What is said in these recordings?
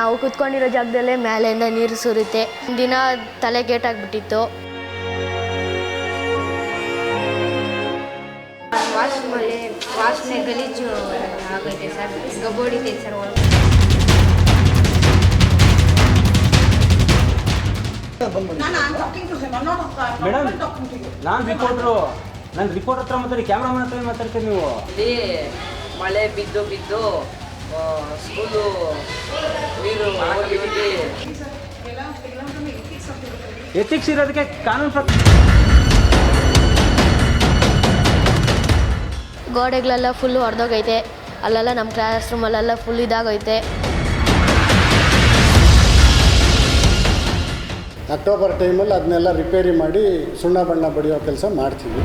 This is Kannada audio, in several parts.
ನಾವು ಕುತ್ಕೊಂಡಿರೋ ಜಾಗದಲ್ಲೇ ಮೇಲೆಯಿಂದ ನೀರು ಸುರಿತೆ ದಿನ ತಲೆ ಗೇಟಾಗ್ಬಿಟ್ಟಿತ್ತು ವಾಶ್ರೂಮಲ್ಲಿ ವಾಸನೆ ಗಲೀಜು ಆಗೈತೆ ಸರ್ ಹೊಡಿತೈತೆ ಸರ್ ಒಳಗೆ ಮೇಡಮ್ ನಾನು ರಿಪೋರ್ಟ್ರು ನಾನು ರಿಪೋರ್ಟ್ ಹತ್ರ ಮಾತಾಡಿ ಕ್ಯಾಮ್ರಾಮನ್ ಹತ್ರ ಮಾತಾಡ್ತೀನಿ ನೀವು? ಮಳೆ ಬಿದ್ದು ಬಿದ್ದು ಸ್ಕೂಲು ನೀರು ಎಥಿಕ್ಸ್ ಇರೋದಕ್ಕೆ ಕಾನೂನು ಪ್ರಕಾರ ಗೋಡೆಗಳೆಲ್ಲ ಫುಲ್ಲು ಹೊಡೆದೋಗೈತೆ ಅಲ್ಲೆಲ್ಲ ನಮ್ಮ ಕ್ಲಾಸ್ ರೂಮಲ್ಲೆಲ್ಲ ಫುಲ್ ಇದಾಗೈತೆ ಅಕ್ಟೋಬರ್ ಟೈಮಲ್ಲಿ ಅದನ್ನೆಲ್ಲ ರಿಪೇರಿ ಮಾಡಿ ಸುಣ್ಣ ಬಣ್ಣ ಬಡಿಯೋ ಕೆಲಸ ಮಾಡ್ತೀವಿ.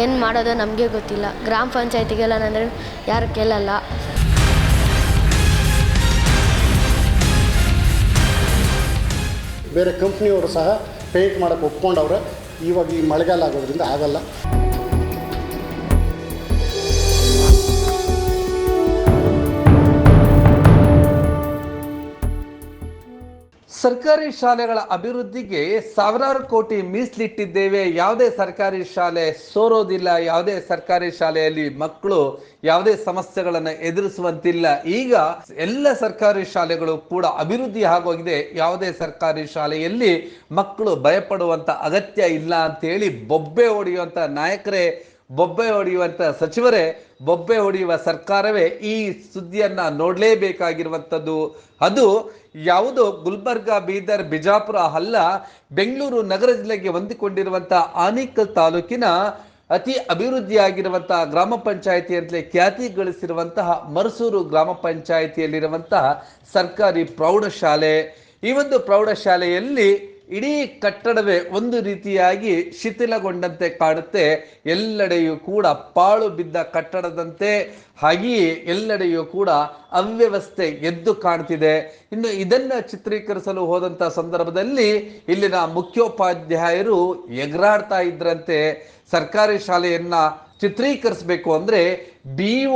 ಏನು ಮಾಡೋದು ನಮಗೆ ಗೊತ್ತಿಲ್ಲ. ಗ್ರಾಮ ಪಂಚಾಯತಿಗೆಲ್ಲ ಅಂದರೆ ಯಾರು ಕೇಳಲ್ಲ. ಬೇರೆ ಕಂಪ್ನಿಯವರು ಸಹ ಪೇಂಟ್ ಮಾಡೋಕ್ಕೆ ಒಪ್ಕೊಂಡವ್ರೆ. ಇವಾಗ ಈ ಮಳೆಗಾಲ ಆಗೋದ್ರಿಂದ ಆಗಲ್ಲ. ಸರ್ಕಾರಿ ಶಾಲೆಗಳ ಅಭಿವೃದ್ಧಿಗೆ ಸಾವಿರಾರು ಕೋಟಿ ಮೀಸಲಿಟ್ಟಿದ್ದೇವೆ. ಯಾವುದೇ ಸರ್ಕಾರಿ ಶಾಲೆ ಸೋರೋದಿಲ್ಲ. ಯಾವುದೇ ಸರ್ಕಾರಿ ಶಾಲೆಯಲ್ಲಿ ಮಕ್ಕಳು ಯಾವುದೇ ಸಮಸ್ಯೆಗಳನ್ನು ಎದುರಿಸುವಂತಿಲ್ಲ. ಈಗ ಎಲ್ಲ ಸರ್ಕಾರಿ ಶಾಲೆಗಳು ಕೂಡ ಅಭಿವೃದ್ಧಿ ಆಗೋಗಿದೆ. ಯಾವುದೇ ಸರ್ಕಾರಿ ಶಾಲೆಯಲ್ಲಿ ಮಕ್ಕಳು ಭಯಪಡುವಂತ ಅಗತ್ಯ ಇಲ್ಲ ಅಂತ ಹೇಳಿ ಬೊಬ್ಬೆ ಹೊಡೆಯುವಂತ ನಾಯಕರೇ ಬೊಬ್ಬೆ ಹೊಡೆಯುವಂಥ ಸಚಿವರೇ, ಬೊಬ್ಬೆ ಹೊಡೆಯುವ ಸರ್ಕಾರವೇ ಈ ಸುದ್ದಿಯನ್ನ ನೋಡಲೇಬೇಕಾಗಿರುವಂಥದ್ದು. ಅದು ಯಾವುದೋ ಗುಲ್ಬರ್ಗ, ಬೀದರ್, ಬಿಜಾಪುರ ಅಲ್ಲ, ಬೆಂಗಳೂರು ನಗರ ಜಿಲ್ಲೆಗೆ ಹೊಂದಿಕೊಂಡಿರುವಂತಹ ಆನೇಕಲ್ ತಾಲೂಕಿನ ಅತಿ ಅಭಿವೃದ್ಧಿಯಾಗಿರುವಂತಹ ಗ್ರಾಮ ಪಂಚಾಯಿತಿ ಅಂತಲೇ ಖ್ಯಾತಿ ಗಳಿಸಿರುವಂತಹ ಮರಸೂರು ಗ್ರಾಮ ಪಂಚಾಯಿತಿಯಲ್ಲಿರುವಂತಹ ಸರ್ಕಾರಿ ಪ್ರೌಢಶಾಲೆ. ಈ ಒಂದು ಪ್ರೌಢಶಾಲೆಯಲ್ಲಿ ಇಡೀ ಕಟ್ಟಡವೇ ಒಂದು ರೀತಿಯಾಗಿ ಶಿಥಿಲಗೊಂಡಂತೆ ಕಾಣುತ್ತೆ ಎಲ್ಲೆಡೆಯೂ ಕೂಡ ಪಾಳು ಬಿದ್ದ ಕಟ್ಟಡದಂತೆ ಹಾಗೆಯೇ ಎಲ್ಲೆಡೆಯೂ ಕೂಡ ಅವ್ಯವಸ್ಥೆ ಎದ್ದು ಕಾಣ್ತಿದೆ. ಇನ್ನು ಇದನ್ನ ಚಿತ್ರೀಕರಿಸಲು ಹೋದಂತ ಸಂದರ್ಭದಲ್ಲಿ ಇಲ್ಲಿನ ಮುಖ್ಯೋಪಾಧ್ಯಾಯರು ಎಗರಾಡ್ತಾ ಇದ್ರಂತೆ. ಸರ್ಕಾರಿ ಶಾಲೆಯನ್ನ ಚಿತ್ರೀಕರಿಸಬೇಕು ಅಂದ್ರೆ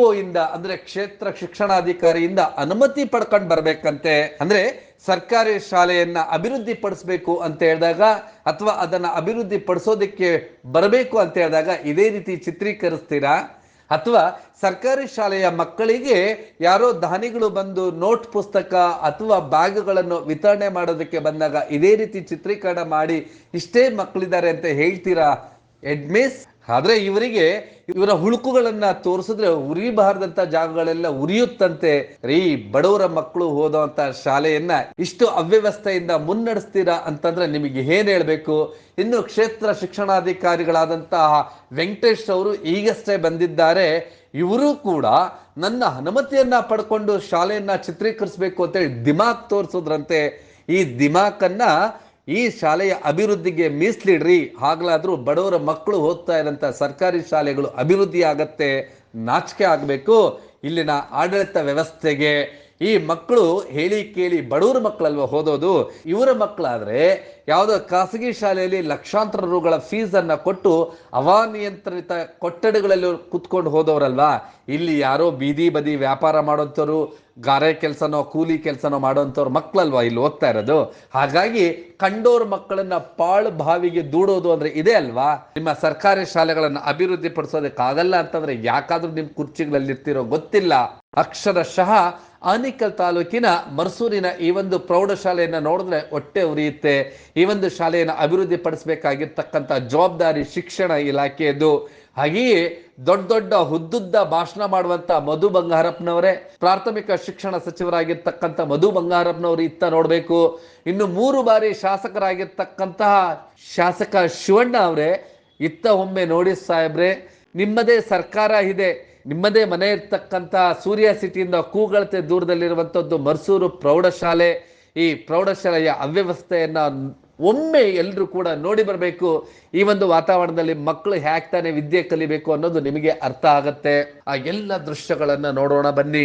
ಒ ಇಂದ, ಅಂದ್ರೆ ಕ್ಷೇತ್ರ ಶಿಕ್ಷಣಾಧಿಕಾರಿಯಿಂದ ಅನುಮತಿ ಪಡ್ಕೊಂಡು ಬರಬೇಕಂತೆ. ಅಂದ್ರೆ ಸರ್ಕಾರಿ ಶಾಲೆಯನ್ನ ಅಭಿವೃದ್ಧಿ ಪಡಿಸಬೇಕು ಅಂತ ಹೇಳಿದಾಗ ಅಥವಾ ಅದನ್ನ ಅಭಿವೃದ್ಧಿ ಪಡಿಸೋದಕ್ಕೆ ಬರಬೇಕು ಅಂತ ಹೇಳಿದಾಗ ಇದೇ ರೀತಿ ಚಿತ್ರೀಕರಿಸ್ತೀರಾ? ಅಥವಾ ಸರ್ಕಾರಿ ಶಾಲೆಯ ಮಕ್ಕಳಿಗೆ ಯಾರೋ ದಾನಿಗಳು ಬಂದು ನೋಟ್ ಪುಸ್ತಕ ಅಥವಾ ಬ್ಯಾಗ್ಗಳನ್ನು ವಿತರಣೆ ಮಾಡೋದಕ್ಕೆ ಬಂದಾಗ ಇದೇ ರೀತಿ ಚಿತ್ರೀಕರಣ ಮಾಡಿ ಇಷ್ಟೇ ಮಕ್ಕಳಿದ್ದಾರೆ ಅಂತ ಹೇಳ್ತೀರಾ, ಎಡ್ಮಿಸ್? ಆದ್ರೆ ಇವರಿಗೆ ಇವರ ಹುಳುಕುಗಳನ್ನ ತೋರಿಸಿದ್ರೆ ಉರಿಬಾರದಂತ ಜಾಗಗಳೆಲ್ಲ ಉರಿಯುತ್ತಂತೆ. ರೀ, ಬಡವರ ಮಕ್ಕಳು ಓದೋಂತ ಶಾಲೆಯನ್ನ ಇಷ್ಟು ಅವ್ಯವಸ್ಥೆಯಿಂದ ಮುನ್ನಡೆಸ್ತೀರಾ ಅಂತಂದ್ರೆ ನಿಮಗೆ ಏನ್ ಹೇಳ್ಬೇಕು? ಇನ್ನು ಕ್ಷೇತ್ರ ಶಿಕ್ಷಣಾಧಿಕಾರಿಗಳಾದಂತಹ ವೆಂಕಟೇಶ್ ಅವರು ಈಗಷ್ಟೇ ಬಂದಿದ್ದಾರೆ. ಇವರು ಕೂಡ ನನ್ನ ಅನುಮತಿಯನ್ನ ಪಡ್ಕೊಂಡು ಶಾಲೆಯನ್ನ ಚಿತ್ರೀಕರಿಸಬೇಕು ಅಂತೇಳಿ ದಿಮಾಕ್ ತೋರಿಸಿದ್ರಂತೆ. ಈ ದಿಮಾಕನ್ನ ಈ ಶಾಲೆಯ ಅಭಿವೃದ್ಧಿಗೆ ಮೀಸಲಿಡ್ರಿ, ಹಾಗಲಾದ್ರೂ ಬಡವರ ಮಕ್ಕಳು ಓದ್ತಾ ಇರೋಂಥ ಸರ್ಕಾರಿ ಶಾಲೆಗಳು ಅಭಿವೃದ್ಧಿ ಆಗತ್ತೆ ನಾಚಿಕೆ ಆಗಬೇಕು. ಇಲ್ಲಿನ ಆಡಳಿತ ವ್ಯವಸ್ಥೆಗೆ ಈ ಮಕ್ಕಳು ಹೇಳಿ ಕೇಳಿ ಬಡವ್ರ ಮಕ್ಕಳಲ್ವ ಓದೋದು? ಇವರ ಮಕ್ಕಳಾದ್ರೆ ಯಾವುದೋ ಖಾಸಗಿ ಶಾಲೆಯಲ್ಲಿ ಲಕ್ಷಾಂತರ ರೂಗಳ ಫೀಸ್ ಅನ್ನ ಕೊಟ್ಟು ಅವಾನಿಯಂತ್ರಿತ ಕೊಠಡಿಗಳಲ್ಲಿ ಕುತ್ಕೊಂಡು ಹೋದವರಲ್ವಾ ಇಲ್ಲಿ ಯಾರೋ ಬೀದಿ ಬದಿ ವ್ಯಾಪಾರ ಮಾಡೋಂಥವ್ರು ಗಾರೆ ಕೆಲಸನೋ, ಕೂಲಿ ಕೆಲಸನೋ ಮಾಡೋಂಥವ್ರ ಮಕ್ಕಳಲ್ವಾ ಇಲ್ಲಿ ಹೋಗ್ತಾ ಇರೋದು? ಹಾಗಾಗಿ ಕಂಡೋರ್ ಮಕ್ಕಳನ್ನ ಪಾಳು ಬಾವಿಗೆ ದೂಡೋದು ಅಂದ್ರೆ ಇದೆ ಅಲ್ವಾ? ನಿಮ್ಮ ಸರ್ಕಾರಿ ಶಾಲೆಗಳನ್ನು ಅಭಿವೃದ್ಧಿ ಪಡಿಸೋದಕ್ಕಾಗಲ್ಲ ಅಂತಂದ್ರೆ ಯಾಕಾದ್ರೂ ನಿಮ್ ಕುರ್ಚಿಗಳಲ್ಲಿ ಇರ್ತಿರೋ ಗೊತ್ತಿಲ್ಲ. ಅಕ್ಷರಶಃ ಆನಿಕಲ್ ತಾಲೂಕಿನ ಮರ್ಸೂರಿನ ಈ ಒಂದು ಪ್ರೌಢಶಾಲೆಯನ್ನು ನೋಡಿದ್ರೆ ಹೊಟ್ಟೆ ಉರಿಯುತ್ತೆ. ಈ ಒಂದು ಶಾಲೆಯನ್ನು ಅಭಿವೃದ್ಧಿ ಪಡಿಸಬೇಕಾಗಿರ್ತಕ್ಕಂಥ ಜವಾಬ್ದಾರಿ ಶಿಕ್ಷಣ ಇಲಾಖೆಯದು ಹಾಗೆಯೇ ದೊಡ್ಡ ದೊಡ್ಡ ಹುದ್ದುದ್ದ ಭಾಷಣ ಮಾಡುವಂತ ಮಧು ಬಂಗಾರಪ್ಪನವರೇ, ಪ್ರಾಥಮಿಕ ಶಿಕ್ಷಣ ಸಚಿವರಾಗಿರ್ತಕ್ಕಂಥ ಮಧು ಬಂಗಾರಪ್ಪನವರು ಇತ್ತ ನೋಡಬೇಕು. ಇನ್ನು ಮೂರು ಬಾರಿ ಶಾಸಕರಾಗಿರ್ತಕ್ಕಂತಹ ಶಾಸಕ ಶಿವಣ್ಣ ಅವರೇ, ಇತ್ತ ಒಮ್ಮೆ ನೋಡಿ ಸಾಹೇಬ್ರೆ, ನಿಮ್ಮದೇ ಸರ್ಕಾರ ಇದೆ. ನಿಮ್ಮದೇ ಮನೆ ಇರ್ತಕ್ಕಂಥ ಸೂರ್ಯ ಸಿಟಿಯಿಂದ ಕೂಗಳತೆ ದೂರದಲ್ಲಿರುವಂಥದ್ದು ಮರ್ಸೂರು ಪ್ರೌಢಶಾಲೆ. ಈ ಪ್ರೌಢಶಾಲೆಯ ಅವ್ಯವಸ್ಥೆಯನ್ನು ಒಮ್ಮೆ ಎಲ್ಲರೂ ಕೂಡ ನೋಡಿ ಬರಬೇಕು. ಈ ಒಂದು ವಾತಾವರಣದಲ್ಲಿ ಮಕ್ಕಳು ಹ್ಯಾಕ್ ತಾನೇ ವಿದ್ಯೆ ಕಲಿಬೇಕು ಅನ್ನೋದು ನಿಮಗೆ ಅರ್ಥ ಆಗತ್ತೆ. ಆ ಎಲ್ಲ ದೃಶ್ಯಗಳನ್ನು ನೋಡೋಣ ಬನ್ನಿ.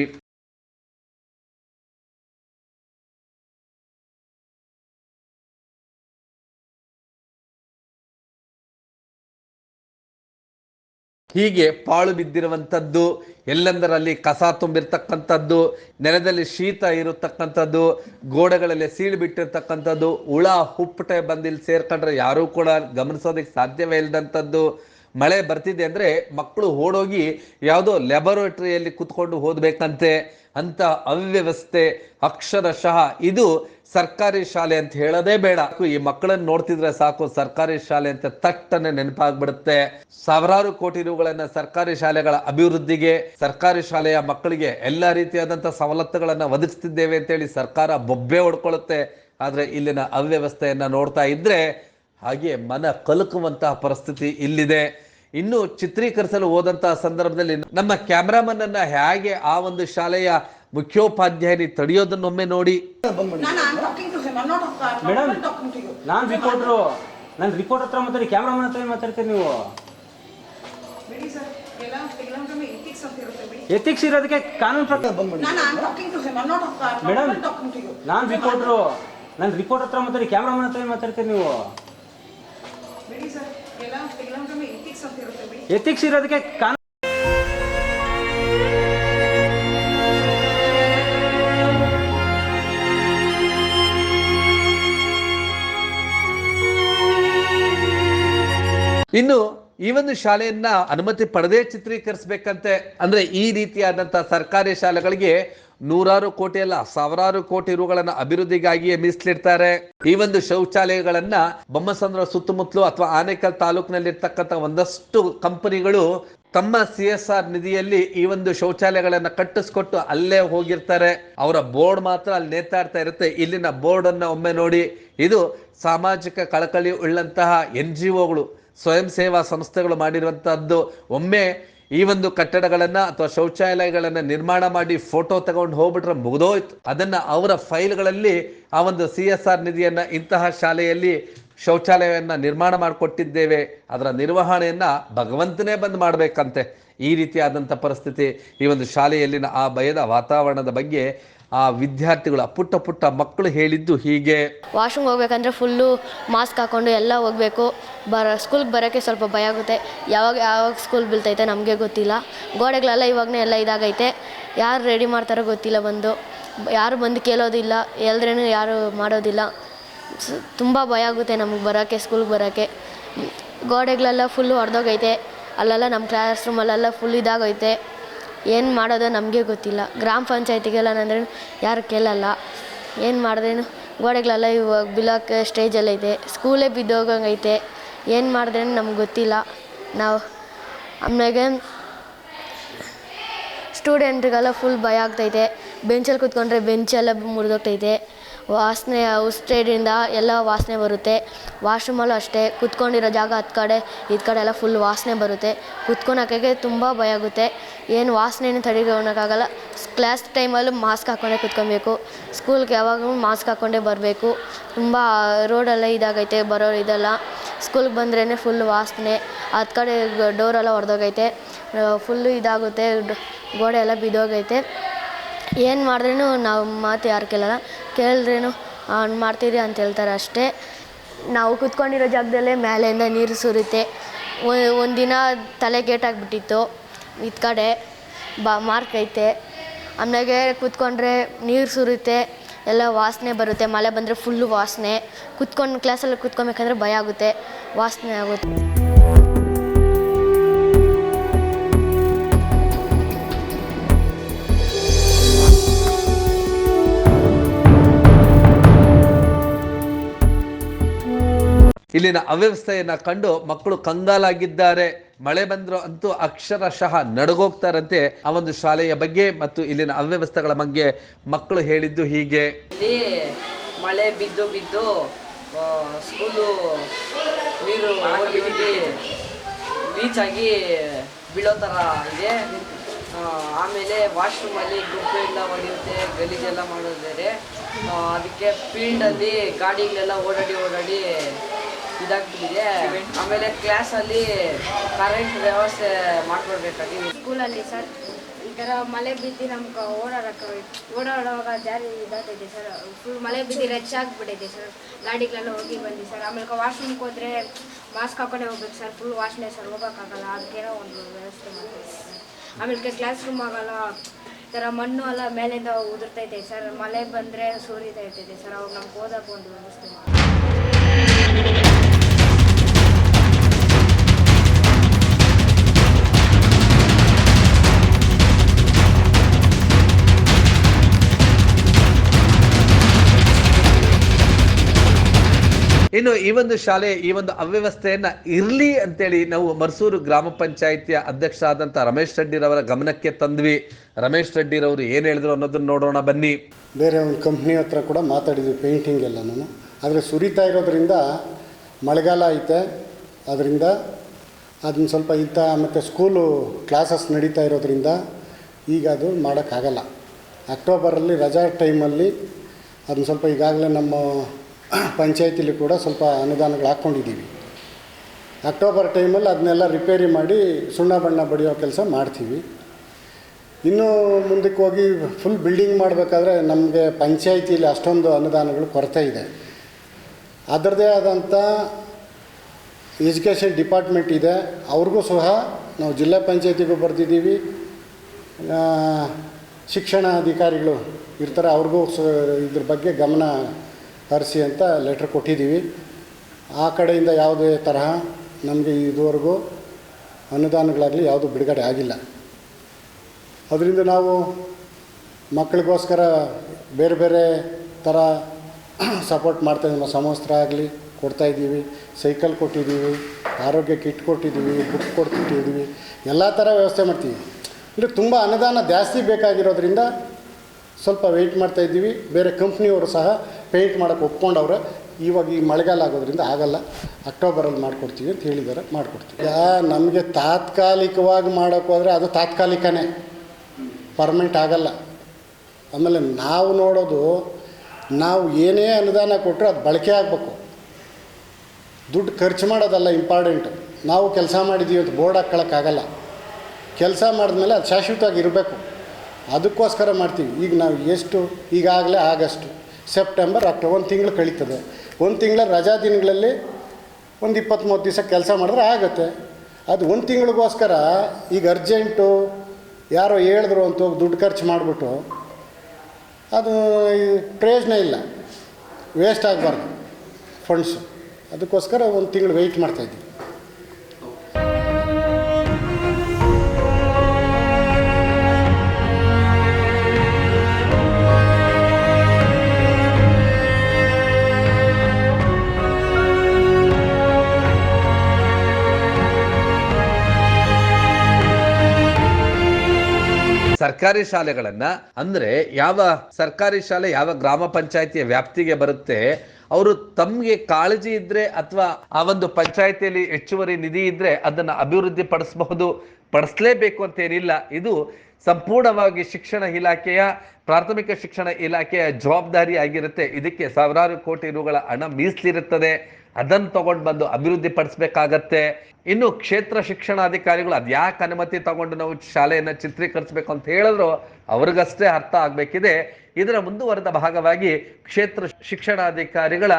ಹೀಗೆ ಪಾಳು ಬಿದ್ದಿರುವಂಥದ್ದು, ಎಲ್ಲೆಂದರಲ್ಲಿ ಕಸ ತುಂಬಿರ್ತಕ್ಕಂಥದ್ದು, ನೆಲದಲ್ಲಿ ಶೀತ ಇರತಕ್ಕಂಥದ್ದು, ಗೋಡೆಗಳಲ್ಲಿ ಸೀಳು ಬಿಟ್ಟಿರ್ತಕ್ಕಂಥದ್ದು, ಹುಳ, ಹುಪ್ಪಟೆ ಬಂದಿಲ್ಲಿ ಸೇರ್ಕೊಂಡ್ರೆ ಯಾರೂ ಕೂಡ ಗಮನಿಸೋದಕ್ಕೆ ಸಾಧ್ಯವೇ ಇಲ್ಲದಂಥದ್ದು ಮಳೆ ಬರ್ತಿದೆ ಅಂದರೆ ಮಕ್ಕಳು ಓಡೋಗಿ ಯಾವುದೋ ಲ್ಯಾಬೊರೇಟರಿಯಲ್ಲಿ ಕೂತ್ಕೊಂಡು ಓದಬೇಕಂತೆ ಅಂತ ಅವ್ಯವಸ್ಥೆ ಅಕ್ಷರಶಃ. ಇದು ಸರ್ಕಾರಿ ಶಾಲೆ ಅಂತ ಹೇಳೋದೇ ಬೇಡ. ಈ ಮಕ್ಕಳನ್ನ ನೋಡ್ತಿದ್ರೆ ಸಾಕು, ಸರ್ಕಾರಿ ಶಾಲೆ ಅಂತ ತಟ್ಟನೆ ನೆನಪಾಗ್ಬಿಡುತ್ತೆ. ಸಾವಿರಾರು ಕೋಟಿ ರೂಗಳನ್ನ ಸರ್ಕಾರಿ ಶಾಲೆಗಳ ಅಭಿವೃದ್ಧಿಗೆ, ಸರ್ಕಾರಿ ಶಾಲೆಯ ಮಕ್ಕಳಿಗೆ ಎಲ್ಲ ರೀತಿಯಾದಂಥ ಸವಲತ್ತುಗಳನ್ನ ಒದಗಿಸ್ತಿದ್ದೇವೆ ಅಂತೇಳಿ ಸರ್ಕಾರ ಬೊಬ್ಬೆ ಹೊಡ್ಕೊಳ್ಳುತ್ತೆ. ಆದ್ರೆ ಇಲ್ಲಿನ ಅವ್ಯವಸ್ಥೆಯನ್ನ ನೋಡ್ತಾ ಇದ್ರೆ ಹಾಗೆ ಮನ ಕಲಕುವಂತಹ ಪರಿಸ್ಥಿತಿ ಇಲ್ಲಿದೆ. ಇನ್ನು ಚಿತ್ರೀಕರಿಸಲು ಹೋದಂತಹ ಸಂದರ್ಭದಲ್ಲಿ ನಮ್ಮ ಕ್ಯಾಮ್ರಾಮನ್ ಅನ್ನ ಹೇಗೆ ಆ ಒಂದು ಶಾಲೆಯ ಮುಖ್ಯೋಪಾಧ್ಯಾಯನಿ ತಡೆಯೋದನ್ನೊಮ್ಮೆ ನೋಡಿ. ಮೇಡಮ್ ನಾನು ರಿಪೋರ್ಟ್ರು ನಾನು ರಿಪೋರ್ಟ್ ಹತ್ರ ಮಾತಾಡಿ ಕ್ಯಾಮ್ರಾಮನ್ ಹತ್ರ ಮಾತಾಡ್ತೀರಿ ನೀವು? ಎಥಿಕ್ಸ್ ಇರೋದಕ್ಕೆ ಕಾನೂನು ಪ್ರಕಾರ ಮೇಡಮ್ ನಾನು ರಿಪೋರ್ಟ್ರು ನಾನು ರಿಪೋರ್ಟ್ ಹತ್ರ ಮಾತಾಡಿ ಕ್ಯಾಮ್ರಾಮನ್ ಹತ್ರ ಮಾತಾಡ್ತೀನಿ ಮಾತಾಡ್ತೀರಿ ನೀವು? ಎಥಿಕ್ಸ್ ಇರೋದಕ್ಕೆ ಕಾನೂನು ಇನ್ನು ಈ ಒಂದು ಶಾಲೆಯನ್ನ ಅನುಮತಿ ಪಡೆದೇ ಚಿತ್ರೀಕರಿಸಬೇಕಂತೆ ಅಂದ್ರೆ ಈ ರೀತಿಯಾದಂತಹ ಸರ್ಕಾರಿ ಶಾಲೆಗಳಿಗೆ ನೂರಾರು ಕೋಟಿ ಅಲ್ಲ, ಸಾವಿರಾರು ಕೋಟಿ ರುಗಳನ್ನ ಅಭಿವೃದ್ಧಿಗಾಗಿಯೇ ಮೀಸಲಿಡ್ತಾರೆ. ಈ ಒಂದು ಶೌಚಾಲಯಗಳನ್ನ ಬೊಮ್ಮಸಂದ್ರ ಸುತ್ತಮುತ್ತಲು ಅಥವಾ ಆನೇಕಲ್ ತಾಲೂಕಿನಲ್ಲಿ ಇರ್ತಕ್ಕಂಥ ಒಂದಷ್ಟು ಕಂಪನಿಗಳು ತಮ್ಮ ಸಿ ಎಸ್ ಆರ್ ನಿಧಿಯಲ್ಲಿ ಈ ಒಂದು ಶೌಚಾಲಯಗಳನ್ನು ಕಟ್ಟಿಸ್ಕೊಟ್ಟು ಅಲ್ಲೇ ಹೋಗಿರ್ತಾರೆ. ಅವರ ಬೋರ್ಡ್ ಮಾತ್ರ ಅಲ್ಲಿ ನೇತಾಡ್ತಾ ಇರುತ್ತೆ. ಇಲ್ಲಿನ ಬೋರ್ಡ್ ಅನ್ನ ಒಮ್ಮೆ ನೋಡಿ, ಇದು ಸಾಮಾಜಿಕ ಕಳಕಳಿ ಉಳ್ಳಂತಹ ಎನ್ ಜಿ ಒಗಳು ಸ್ವಯಂ ಸೇವಾ ಸಂಸ್ಥೆಗಳು ಮಾಡಿರುವಂತಹದ್ದು. ಒಮ್ಮೆ ಈ ಒಂದು ಕಟ್ಟಡಗಳನ್ನ ಅಥವಾ ಶೌಚಾಲಯಗಳನ್ನ ನಿರ್ಮಾಣ ಮಾಡಿ ಫೋಟೋ ತಗೊಂಡು ಹೋಗ್ಬಿಟ್ರೆ ಮುಗಿದೋಯ್ತು. ಅದನ್ನ ಅವರ ಫೈಲ್ಗಳಲ್ಲಿ ಆ ಒಂದು ಸಿ ಎಸ್ ಆರ್ ನಿಧಿಯನ್ನ ಇಂತಹ ಶಾಲೆಯಲ್ಲಿ ಶೌಚಾಲಯವನ್ನ ನಿರ್ಮಾಣ ಮಾಡಿಕೊಟ್ಟಿದ್ದೇವೆ. ಅದರ ನಿರ್ವಹಣೆಯನ್ನ ಭಗವಂತನೇ ಬಂದ್ ಮಾಡಬೇಕಂತೆ. ಈ ರೀತಿಯಾದಂಥ ಪರಿಸ್ಥಿತಿ ಈ ಒಂದು ಶಾಲೆಯಲ್ಲಿನ ಆ ಭಯದ ವಾತಾವರಣದ ಬಗ್ಗೆ ಆ ವಿದ್ಯಾರ್ಥಿಗಳು ಪುಟ್ಟ ಪುಟ್ಟ ಮಕ್ಕಳು ಹೇಳಿದ್ದು ಹೀಗೆ. ವಾಶ್ರೂಮ್ ಹೋಗ್ಬೇಕಂದ್ರೆ ಫುಲ್ಲು ಮಾಸ್ಕ್ ಹಾಕೊಂಡು ಎಲ್ಲ ಹೋಗಬೇಕು. ಬರ ಸ್ಕೂಲ್ಗೆ ಬರೋಕ್ಕೆ ಸ್ವಲ್ಪ ಭಯ ಆಗುತ್ತೆ. ಯಾವಾಗ ಯಾವಾಗ ಸ್ಕೂಲ್ ಬೀಳ್ತೈತೆ ನಮಗೆ ಗೊತ್ತಿಲ್ಲ. ಗೋಡೆಗಳೆಲ್ಲ ಇವಾಗನೇ ಎಲ್ಲ ಇದಾಗೈತೆ. ಯಾರು ರೆಡಿ ಮಾಡ್ತಾರೋ ಗೊತ್ತಿಲ್ಲ ಬಂದು. ಯಾರು ಬಂದು ಕೇಳೋದಿಲ್ಲ ಎಲ್ಲರೇನು ಯಾರು ಮಾಡೋದಿಲ್ಲ. ತುಂಬ ಭಯ ಆಗುತ್ತೆ ನಮಗೆ ಬರೋಕ್ಕೆ ಸ್ಕೂಲ್ಗೆ ಬರೋಕ್ಕೆ ಗೋಡೆಗಳೆಲ್ಲ ಫುಲ್ಲು ಹೊಡೆದೋಗೈತೆ ಅಲ್ಲೆಲ್ಲ ನಮ್ಮ ಕ್ಲಾಸ್ ರೂಮಲ್ಲೆಲ್ಲ ಫುಲ್ ಇದಾಗೈತೆ ಏನು ಮಾಡೋದು ನಮಗೆ ಗೊತ್ತಿಲ್ಲ. ಗ್ರಾಮ ಪಂಚಾಯತಿಗೆಲ್ಲ ಅಂದರೆ ಯಾರು ಕೇಳಲ್ಲ. ಏನು ಮಾಡಿದ್ರೇನು ಗೋಡೆಗಳೆಲ್ಲ ಇವಾಗ ಬೀಳೋಕ್ಕೆ ಸ್ಟೇಜಲ್ಲೈತೆ ಸ್ಕೂಲೇ ಬಿದ್ದೋಗಂಗೈತೆ ಏನು ಮಾಡಿದ್ರೇನು ನಮ್ಗೆ ಗೊತ್ತಿಲ್ಲ. ನಾವು ಆಮ್ಯಾಗೆ ಸ್ಟೂಡೆಂಟ್ಗೆಲ್ಲ ಫುಲ್ ಭಯ ಆಗ್ತೈತೆ. ಬೆಂಚಲ್ಲಿ ಕೂತ್ಕೊಂಡ್ರೆ ಬೆಂಚೆಲ್ಲ ಮುರಿದೋಗ್ತೈತೆ. ವಾಸನೆ ಔಸ್ಟೈಡಿಂದ ಎಲ್ಲ ವಾಸನೆ ಬರುತ್ತೆ. ವಾಶ್ರೂಮಲ್ಲೂ ಅಷ್ಟೇ, ಕುತ್ಕೊಂಡಿರೋ ಜಾಗ ಹತ್ತು ಕಡೆ, ಇದು ಕಡೆ ಎಲ್ಲ ಫುಲ್ ವಾಸನೆ ಬರುತ್ತೆ. ಕುತ್ಕೊಳಕ್ಕೆ ತುಂಬ ಭಯ ಆಗುತ್ತೆ. ಏನು ವಾಸನೆಯನ್ನು ತಡೆಗೊಳಕ್ಕಾಗಲ್ಲ ಕ್ಲಾಸ್ ಟೈಮಲ್ಲೂ ಮಾಸ್ಕ್ ಹಾಕ್ಕೊಂಡೇ ಕುತ್ಕೊಬೇಕು. ಸ್ಕೂಲ್ಗೆ ಯಾವಾಗಲೂ ಮಾಸ್ಕ್ ಹಾಕ್ಕೊಂಡೇ ಬರಬೇಕು. ತುಂಬ ರೋಡೆಲ್ಲ ಇದಾಗೈತೆ, ಬರೋ ಇದೆಲ್ಲ. ಸ್ಕೂಲ್ಗೆ ಬಂದ್ರೇ ಫುಲ್ ವಾಸನೆ. ಹತ್ತು ಕಡೆ ಡೋರೆಲ್ಲ ಹೊಡೆದೋಗೈತೆ ಫುಲ್ಲು ಇದಾಗುತ್ತೆ. ಗೋಡೆ ಎಲ್ಲ ಬಿದ್ದೋಗೈತೆ. ಏನು ಮಾಡಿದ್ರೂ ನಾವು ಮಾತು ಯಾರು ಕೇಳಲ್ಲ. ಕೇಳಿದ್ರೇನು? ಮಾಡ್ತೀರಿ ಅಂತ ಹೇಳ್ತಾರೆ ಅಷ್ಟೇ. ನಾವು ಕೂತ್ಕೊಂಡಿರೋ ಜಾಗದಲ್ಲೇ ಮೇಲೆಯಿಂದ ನೀರು ಸುರಿತೆ ಒಂದಿನ ತಲೆ ಗೇಟಾಗಿಬಿಟ್ಟಿತ್ತು ಇದು ಕಡೆ ಬಾ, ಮಾರ್ಕ್ ಐತೆ. ಆಮೇಲೆ ಕೂತ್ಕೊಂಡ್ರೆ ನೀರು ಸುರಿತೆ ಎಲ್ಲ ವಾಸನೆ ಬರುತ್ತೆ. ಮಳೆ ಬಂದರೆ ಫುಲ್ಲು ವಾಸನೆ. ಕೂತ್ಕೊಂಡು ಕ್ಲಾಸಲ್ಲಿ ಕೂತ್ಕೊಬೇಕಂದ್ರೆ ಭಯ ಆಗುತ್ತೆ. ವಾಸನೆ ಆಗುತ್ತೆ. ಇಲ್ಲಿನ ಅವ್ಯವಸ್ಥೆಯನ್ನ ಕಂಡು ಮಕ್ಕಳು ಕಂಗಾಲಾಗಿದ್ದಾರೆ. ಮಳೆ ಬಂದ್ರು ಅಂತೂ ಅಕ್ಷರಶಃ ನಡಗೋಗ್ತಾರಂತೆ ಆ ಒಂದು ಶಾಲೆಯ ಬಗ್ಗೆ ಮತ್ತು ಇಲ್ಲಿನ ಅವ್ಯವಸ್ಥೆಗಳ ಬಗ್ಗೆ ಮಕ್ಕಳು ಹೇಳಿದ್ದು ಹೀಗೆ. ಇಲ್ಲಿ ಮಳೆ ಬಿದ್ದು ಬಿದ್ದು ಸ್ಕೂಲು ನೀರು ಹೋಗಿ ಹೋಗಿ ಬೀಚ್ ಆಗಿ ಬೀಳೋ ಥರ ಇದೆ. ಆಮೇಲೆ ವಾಶ್ರೂಮಲ್ಲಿ ಗುಂಪು ಎಲ್ಲ ಹೊಡೆಯುತ್ತೆ ಗಲೀಜೆಲ್ಲ ಅದಕ್ಕೆ ಅದಕ್ಕೆ ಫೀಲ್ಡಲ್ಲಿ ಗಾಡಿಗಳೆಲ್ಲ ಓಡಾಡಿ ಓಡಾಡಿ ಇದಾಗ್ಬಿಟ್ಟಿದೆ. ಆಮೇಲೆ ಕ್ಲಾಸಲ್ಲಿ ಕರೆಂಟ್ ವ್ಯವಸ್ಥೆ ಮಾಡ್ಕೊಡ್ಬೇಕಾಗಿ. ಸ್ಕೂಲಲ್ಲಿ ಸರ್, ಈ ಥರ ಮಳೆ ಬಿದ್ದು ನಮ್ಗೆ ಓಡಾಡಕ್ಕೆ ಓಡಾಡುವಾಗ ಜಾರಿ ಇದಾಗ್ತೈತೆ ಸರ್. ಫುಲ್ ಮಳೆ ಬಿದ್ದು ರಚ್ ಸರ್. ಗಾಡಿಗಳೆಲ್ಲ ಹೋಗಿ ಬಂದಿ ಸರ್. ಆಮೇಲೆ ವಾಶ್ರೂಮ್ಗೆ ಹೋದ್ರೆ ಮಾಸ್ಕ್ ಹಾಕೊಂಡೇ ಹೋಗ್ಬೇಕು ಸರ್. ಫುಲ್ ವಾಶ್ನೆ ಸರ್, ಹೋಗೋಕ್ಕಾಗಲ್ಲ. ಅದಕ್ಕೇನೋ ಒಂದು ವ್ಯವಸ್ಥೆ ಮಾಡ್ತೀವಿ ಸರ್. ಆಮೇಲೆ ಕ್ಲಾಸ್ ರೂಮ್ ಆಗಲ್ಲ, ಈ ಥರ ಮಣ್ಣು ಎಲ್ಲ ಮೇಲಿಂದ ಉದುರ್ತೈತೆ ಸರ್. ಮಳೆ ಬಂದರೆ ಸೂರಿತಾ ಇರ್ತೈತೆ ಸರ್. ಅವಾಗ ನಮ್ಗೆ ಓದೋಕೆ ಒಂದು ವ್ಯವಸ್ಥೆ ಮಾಡಿ ಇನ್ನು ಈ ಒಂದು ಶಾಲೆ, ಈ ಒಂದು ಅವ್ಯವಸ್ಥೆಯನ್ನ ಇರಲಿ ಅಂತೇಳಿ ನಾವು ಮರ್ಸೂರು ಗ್ರಾಮ ಪಂಚಾಯಿತಿಯ ಆದಂತ ರಮೇಶ್ ರೆಡ್ಡಿರವರ ಗಮನಕ್ಕೆ ತಂದ್ವಿ. ರಮೇಶ್ ರೆಡ್ಡಿರವರು ಏನ್ ಹೇಳಿದ್ರು ಅನ್ನೋದನ್ನ ನೋಡೋಣ ಬನ್ನಿ. ಬೇರೆ ಒಂದು ಕಂಪ್ನಿ ಹತ್ರ ಕೂಡ ಮಾತಾಡಿದ್ವಿ ಪೇಂಟಿಂಗ್ ಎಲ್ಲ ನಾನು. ಆದರೆ ಸುರಿತಾ ಇರೋದ್ರಿಂದ ಮಳೆಗಾಲ ಐತೆ. ಅದರಿಂದ ಅದನ್ನ ಸ್ವಲ್ಪ ಇಂಥ ಮತ್ತು ಸ್ಕೂಲು ಕ್ಲಾಸಸ್ ನಡೀತಾ ಇರೋದ್ರಿಂದ ಈಗ ಅದು ಮಾಡೋಕ್ಕಾಗಲ್ಲ. ಅಕ್ಟೋಬರಲ್ಲಿ ರಜಾ ಟೈಮಲ್ಲಿ ಅದನ್ನ ಸ್ವಲ್ಪ ಈಗಾಗಲೇ ನಮ್ಮ ಪಂಚಾಯತಿಲಿ ಕೂಡ ಸ್ವಲ್ಪ ಅನುದಾನಗಳು ಹಾಕ್ಕೊಂಡಿದ್ದೀವಿ. ಅಕ್ಟೋಬರ್ ಟೈಮಲ್ಲಿ ಅದನ್ನೆಲ್ಲ ರಿಪೇರಿ ಮಾಡಿ ಸುಣ್ಣ ಬಣ್ಣ ಬಡಿಯೋ ಕೆಲಸ ಮಾಡ್ತೀವಿ. ಇನ್ನೂ ಮುಂದಕ್ಕೆ ಹೋಗಿ ಫುಲ್ ಬಿಲ್ಡಿಂಗ್ ಮಾಡಬೇಕಾದ್ರೆ ನಮಗೆ ಪಂಚಾಯಿತಿಲಿ ಅಷ್ಟೊಂದು ಅನುದಾನಗಳು ಕೊರತೆ ಇದೆ. ಅದರದ್ದೇ ಆದಂಥ ಎಜುಕೇಷನ್ ಡಿಪಾರ್ಟ್ಮೆಂಟ್ ಇದೆ. ಅವ್ರಿಗೂ ಸಹ ನಾವು ಜಿಲ್ಲಾ ಪಂಚಾಯತಿಗೂ ಬರೆದಿದ್ದೀವಿ. ಶಿಕ್ಷಣ ಅಧಿಕಾರಿಗಳು ಇರ್ತಾರೆ, ಅವ್ರಿಗೂ ಇದ್ರ ಬಗ್ಗೆ ಗಮನ ಹರಿಸಿ ಅಂತ ಲೆಟ್ರ್ ಕೊಟ್ಟಿದ್ದೀವಿ. ಆ ಕಡೆಯಿಂದ ಯಾವುದೇ ತರಹ ನಮಗೆ ಇದುವರೆಗೂ ಅನುದಾನಗಳಾಗಲಿ ಯಾವುದು ಬಿಡುಗಡೆ ಆಗಿಲ್ಲ. ಅದರಿಂದ ನಾವು ಮಕ್ಕಳಿಗೋಸ್ಕರ ಬೇರೆ ಬೇರೆ ಥರ ಸಪೋರ್ಟ್ ಮಾಡ್ತಾಯಿದ್ದೀವಿ ನಾವು ಸಮವಸ್ತ್ರ ಆಗಲಿ ಕೊಡ್ತಾಯಿದ್ದೀವಿ ಸೈಕಲ್ ಕೊಟ್ಟಿದ್ದೀವಿ. ಆರೋಗ್ಯ ಕಿಟ್ ಕೊಟ್ಟಿದ್ದೀವಿ. ಬುಕ್ ಕೊಡ್ತಿದ್ದೀವಿ. ಎಲ್ಲ ಥರ ವ್ಯವಸ್ಥೆ ಮಾಡ್ತೀವಿ. ಅಂದರೆ ತುಂಬ ಅನುದಾನ ಜಾಸ್ತಿ ಬೇಕಾಗಿರೋದ್ರಿಂದ ಸ್ವಲ್ಪ ವೆಯ್ಟ್ ಮಾಡ್ತಾಯಿದ್ದೀವಿ ಬೇರೆ ಕಂಪ್ನಿಯವರು ಸಹ ಪೇಂಟ್ ಮಾಡೋಕ್ಕೆ ಒಪ್ಕೊಂಡವ್ರೆ, ಇವಾಗ ಈ ಮಳೆಗಾಲ ಆಗೋದ್ರಿಂದ ಆಗಲ್ಲ. ಅಕ್ಟೋಬರಲ್ಲಿ ಮಾಡಿಕೊಡ್ತೀವಿ ಅಂತ ಹೇಳಿದ್ದಾರೆ, ಮಾಡಿಕೊಡ್ತೀವಿ. ಯಾ, ನಮಗೆ ತಾತ್ಕಾಲಿಕವಾಗಿ ಮಾಡೋಕ್ಕೆ ಹೋದರೆ ಅದು ತಾತ್ಕಾಲಿಕನೇ. ಪರ್ಮನೆಂಟ್ ಆಗಲ್ಲ. ಆಮೇಲೆ ನಾವು ನೋಡೋದು, ನಾವು ಏನೇ ಅನುದಾನ ಕೊಟ್ಟರೆ ಅದು ಬಳಕೆ ಆಗಬೇಕು. ದುಡ್ಡು ಖರ್ಚು ಮಾಡೋದಲ್ಲ ಇಂಪಾರ್ಟೆಂಟು ನಾವು ಕೆಲಸ ಮಾಡಿದ್ದೀವಿ ಅಂತ ಬೋರ್ಡ್ ಹಾಕ್ಕೊಳಕ್ಕಾಗಲ್ಲ ಕೆಲಸ ಮಾಡಿದ್ಮೇಲೆ ಅದು ಶಾಶ್ವತವಾಗಿ ಇರಬೇಕು. ಅದಕ್ಕೋಸ್ಕರ ಮಾಡ್ತೀವಿ. ಈಗ ನಾವು ಎಷ್ಟು, ಈಗಾಗಲೇ ಆಗಸ್ಟು ಸೆಪ್ಟೆಂಬರ್ ಅಕ್ಟೋಬರ್ ಒಂದು ತಿಂಗಳು ಕಳೀತದೆ. ಒಂದು ತಿಂಗಳ ರಜಾ ದಿನಗಳಲ್ಲಿ ಒಂದು ಇಪ್ಪತ್ತ್ಮೂರು ದಿವಸ ಕೆಲಸ ಮಾಡಿದ್ರೆ ಆಗುತ್ತೆ. ಅದು ಒಂದು ತಿಂಗಳಿಗೋಸ್ಕರ ಈಗ ಅರ್ಜೆಂಟು ಯಾರೋ ಹೇಳಿದ್ರು ಅಂತ ಹೋಗಿ ದುಡ್ಡು ಖರ್ಚು ಮಾಡಿಬಿಟ್ಟು, ಅದು ಪ್ರಯೋಜನ ಇಲ್ಲ. ವೇಸ್ಟ್ ಆಗಬಾರ್ದು. ಫಂಡ್ಸು ಅದಕ್ಕೋಸ್ಕರ ಒಂದು ತಿಂಗಳು ವೆಯ್ಟ್ ಮಾಡ್ತಾಯಿದ್ವಿ ಸರ್ಕಾರಿ ಶಾಲೆಗಳನ್ನ, ಅಂದ್ರೆ ಯಾವ ಸರ್ಕಾರಿ ಶಾಲೆ ಯಾವ ಗ್ರಾಮ ಪಂಚಾಯತಿಯ ವ್ಯಾಪ್ತಿಗೆ ಬರುತ್ತೆ, ಅವರು ತಮ್ಗೆ ಕಾಳಜಿ ಇದ್ರೆ ಅಥವಾ ಆ ಒಂದು ಪಂಚಾಯತಿಯಲ್ಲಿ ಹೆಚ್ಚುವರಿ ನಿಧಿ ಇದ್ರೆ ಅದನ್ನ ಅಭಿವೃದ್ಧಿ ಪಡಿಸಬಹುದು, ಪಡಿಸ್ಲೇಬೇಕು ಅಂತ ಏನಿಲ್ಲ. ಇದು ಸಂಪೂರ್ಣವಾಗಿ ಶಿಕ್ಷಣ ಇಲಾಖೆಯ, ಪ್ರಾಥಮಿಕ ಶಿಕ್ಷಣ ಇಲಾಖೆಯ ಜವಾಬ್ದಾರಿ ಆಗಿರುತ್ತೆ. ಇದಕ್ಕೆ ಸಾವಿರಾರು ಕೋಟಿ ರೂಗಳ ಹಣ ಮೀಸಲಿರುತ್ತದೆ. ಅದನ್ನು ತಗೊಂಡು ಬಂದು ಅಭಿವೃದ್ಧಿ ಪಡಿಸ್ಬೇಕಾಗತ್ತೆ. ಇನ್ನು ಕ್ಷೇತ್ರ ಶಿಕ್ಷಣಾಧಿಕಾರಿಗಳು ಅದ್ಯಾಕೆ ಅನುಮತಿ ತಗೊಂಡು ನಾವು ಶಾಲೆಯನ್ನು ಚಿತ್ರೀಕರಿಸಬೇಕು ಅಂತ ಹೇಳಿದ್ರು ಅವ್ರಿಗಷ್ಟೇ ಅರ್ಥ ಆಗಬೇಕಿದೆ. ಇದರ ಮುಂದುವರೆದ ಭಾಗವಾಗಿ ಕ್ಷೇತ್ರ ಶಿಕ್ಷಣಾಧಿಕಾರಿಗಳ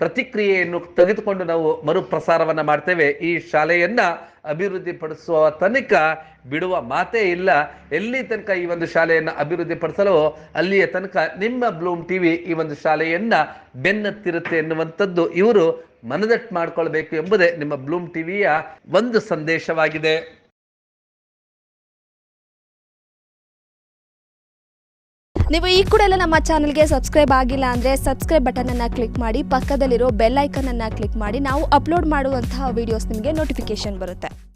ಪ್ರತಿಕ್ರಿಯೆಯನ್ನು ತೆಗೆದುಕೊಂಡು ನಾವು ಮರುಪ್ರಸಾರವನ್ನು ಮಾಡ್ತೇವೆ. ಈ ಶಾಲೆಯನ್ನು ಅಭಿವೃದ್ಧಿಪಡಿಸುವ ತನಕ ಬಿಡುವ ಮಾತೇ ಇಲ್ಲ. ಎಲ್ಲಿ ತನಕ ಈ ಒಂದು ಶಾಲೆಯನ್ನು ಅಭಿವೃದ್ಧಿ ಪಡಿಸಲು ಅಲ್ಲಿಯ ತನಕ ನಿಮ್ಮ ಬ್ಲೂಮ್ ಟಿವಿ ಈ ಒಂದು ಶಾಲೆಯನ್ನು ಬೆನ್ನತ್ತಿರುತ್ತೆ ಎನ್ನುವಂಥದ್ದು ಇವರು ಮನದಟ್ಟು ಮಾಡ್ಕೊಳ್ಬೇಕು ಎಂಬುದೇ ನಿಮ್ಮ ಬ್ಲೂಮ್ ಟಿವಿಯ ಒಂದು ಸಂದೇಶವಾಗಿದೆ. ನೀವು ಈ ಕೂಡ ಎಲ್ಲ ನಮ್ಮ ಚಾನಲ್ಗೆ ಸಬ್ಸ್ಕ್ರೈಬ್ ಆಗಿಲ್ಲ ಅಂದರೆ ಸಬ್ಸ್ಕ್ರೈಬ್ ಬಟನನ್ನು ಕ್ಲಿಕ್ ಮಾಡಿ, ಪಕ್ಕದಲ್ಲಿರೋ ಬೆಲ್ ಐಕನನ್ನು ಕ್ಲಿಕ್ ಮಾಡಿ, ನಾವು ಅಪ್ಲೋಡ್ ಮಾಡುವಂತಹ ವೀಡಿಯೋಸ್ ನಿಮಗೆ ನೋಟಿಫಿಕೇಶನ್ ಬರುತ್ತೆ.